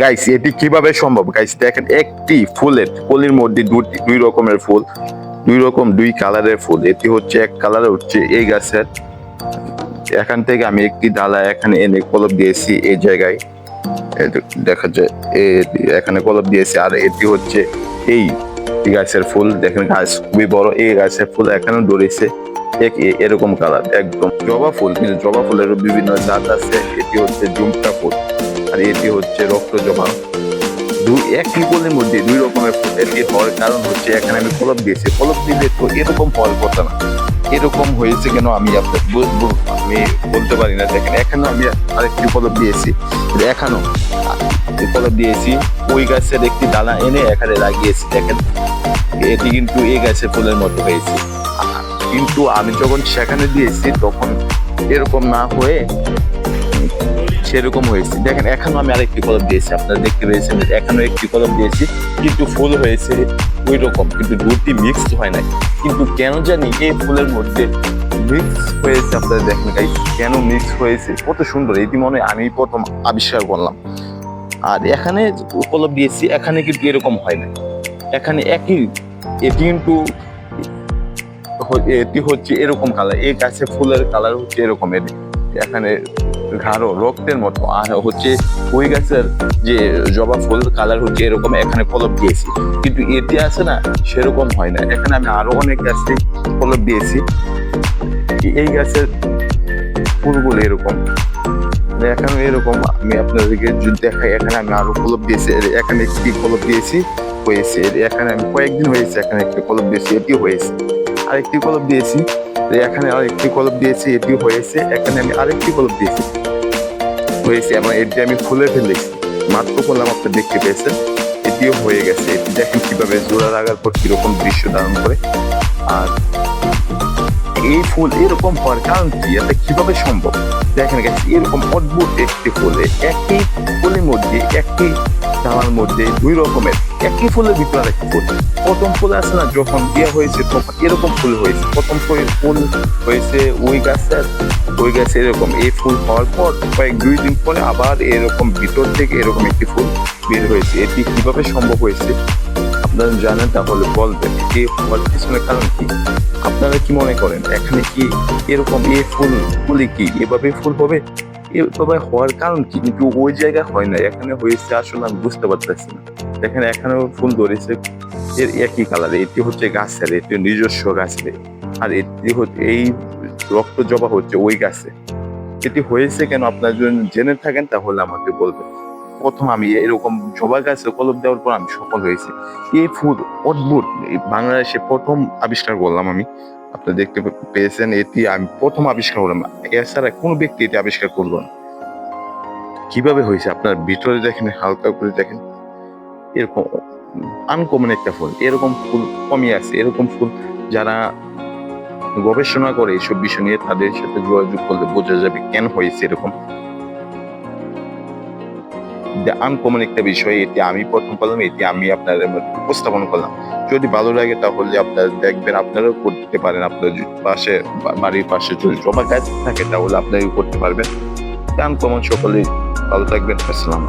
Guys এটি কীভাবে সম্ভব? গাইস দেখেন, একটি ফুলের কলির মধ্যে দুটি, দুই রকমের ফুল, দুই রকম দুই কালারের ফুল। এটি হচ্ছে এক কালার, হচ্ছে এই গাছের। এখান থেকে আমি একটি ডালা এখানে এনে কলপ দিয়েছি এই জায়গায়। দেখা যায় এখানে কলপ দিয়েছি। আর এটি হচ্ছে এই গাছের ফুল। দেখেন, গাছ খুবই বড়। এই গাছের ফুল এখানেও ধরেছে। এক এরকম কালার, একদম জবা ফুল। কিন্তু জবা ফুলেরও বিভিন্ন জাত আছে। এটি হচ্ছে জুমটা ফুল। আর এটি হচ্ছে রক্ত জমা। দুই একই কলের মধ্যে দুই রকমের ফুল এটি হওয়ার কারণ হচ্ছে এখানে আমি কলপ দিয়েছি। কলপ দিলে তো এরকম ফল কথা না। এরকম হয়েছে কেন আমি আমি বলতে পারি না। দেখেন, এখানে আমি আরেকটি কলপ দিয়েছি। এখানেও কলপ দিয়েছি। ওই গাছের একটি দানা এনে এখানে লাগিয়েছি। দেখেন, এটি কিন্তু এই গাছের ফুলের মতো হয়েছে। কিন্তু আমি যখন সেখানে দিয়েছি, তখন এরকম না হয়ে সেরকম হয়েছে। দেখেন, এখনও আমি আরেকটি কলম দিয়েছি, আপনারা দেখতে পেয়েছেন এখনও একটি কলম দিয়েছি, কিন্তু ফুল হয়েছে ওই রকম কিন্তু দুটি মিক্সড হয় নাই। কিন্তু কেন জানি এই ফুলের মধ্যে মিক্স হয়েছে, আপনারা দেখেন গাইস কেন মিক্স হয়েছে, কত সুন্দর এটি মনে আমি প্রথম আবিষ্কার করলাম। আর এখানে কলম দিয়েছি, এখানে কিন্তু এরকম হয় না এখানে একই এটি কিন্তু এটি হচ্ছে এরকম কালার এই গাছে ফুলের কালার হচ্ছে এরকম এর এখানে গাঢ় রক্তের মতো। আর হচ্ছে ওই গাছের যে জবা ফুল কালার হচ্ছে এরকম এখানে কলপ দিয়েছি। কিন্তু এতে আছে না, সেরকম হয় না। এখানে আমি আরও অনেক গাছে কলপ দিয়েছি। এই গাছের ফুলগুলো এরকম। এখানে এরকম। আমি আপনাদেরকে দেখাই, এখানে আমি আরও কলপ দিয়েছি। এখানে একটি কলপ দিয়েছি, হয়েছে। এখানে আমি কয়েকদিন হয়েছে এখানে একটি কলপ দিয়েছি, এটি হয়েছে। আরেকটি কলপ দিয়েছি। এখানে আরেকটি কলপ দিয়েছি এটি হয়েছে। এখানে আমি আরেকটি কলপ দিয়েছি। হয়েছে, এবং এটি আমি খুলে ফেলেছি। মাত্র করলাম আপনি দেখতে পেয়েছেন। এটিও হয়ে গেছে। এটি দেখেন কীভাবে জোড়া লাগার পর কীরকম দৃশ্য ধারণ করে। আর এই ফুল এরকম হওয়ার কারণ কি? এটা কীভাবে সম্ভব? দেখেন গেছে এরকম অদ্ভুত একটি ফুলে। একই ফুলের মধ্যে একই ডালার মধ্যে দুই রকমের, একই ফুলের ভিতরে আরেকটি ফুল। প্রথম ফুল আছে না, যখন বিয়ে হয়েছে, তখন এরকম ফুল হয়েছে। প্রথম ফুল হয়েছে ওই গাছের, ওই গাছে এরকম এই ফুল হওয়ার পর কয়েক দুই দিন পরে আবার এরকম ভিতর থেকে এরকম একটি ফুল বের হয়েছে। এটি কীভাবে সম্ভব হয়েছে আপনারা জানেন, তাহলে বলবেন এটি হওয়ার পিছনে কারণ কি? আপনারা কি মনে করেন, এখানে কি এরকম এই ফুল ফুলে কি? এভাবে ফুল হবে? এভাবে হওয়ার কারণ কি? কিন্তু ওই জায়গায় হয় না। এখানে হয়েছে আসলে আমি বুঝতে পারতেছি না। দেখেন এখানেও ফুল ধরেছে। এর একই কালার এটি হচ্ছে গাছের, এটি নিজস্ব গাছের। আর এটি হচ্ছে এই রক্ত জবা হচ্ছে ওই গাছে। এটি হয়েছে কেন? আপনার যদি জেনে থাকেন তাহলে আমাকে বলবেন। প্রথম আমি এরকম জবা গাছে কলম দেওয়ার পর আমি সফল হয়েছি। এই ফুল অদ্ভুত। বাংলাদেশে প্রথম আবিষ্কার করলাম আমি। আপনি দেখতে পেয়েছেন, এটি আমি প্রথম আবিষ্কার করলাম। এছাড়া কোনো ব্যক্তি এটি আবিষ্কার করল না। কীভাবে হয়েছে? আপনার ভিতরে দেখেন, হালকা করে দেখেন। এরকম আনকমন একটা ফুল। এরকম ফুল কমই আছে। এরকম ফুল যারা গবেষণা করে এইসব বিষয় নিয়ে তাদের সাথে যোগাযোগ করলে বোঝা যাবে কেন হয়েছে এরকম। আনকমন একটা বিষয়, এটি আমি প্রথম করলাম, এটি আমি আপনার উপস্থাপন করলাম। যদি ভালো লাগে তাহলে আপনারা দেখবেন, আপনারাও করতে পারেন আপনার পাশে বাড়ির পাশে যদি জমা গাছ থাকে তাহলে আপনারাও করতে পারবেন। আনকমন সকলেই ভালো থাকবেন। আসসালাম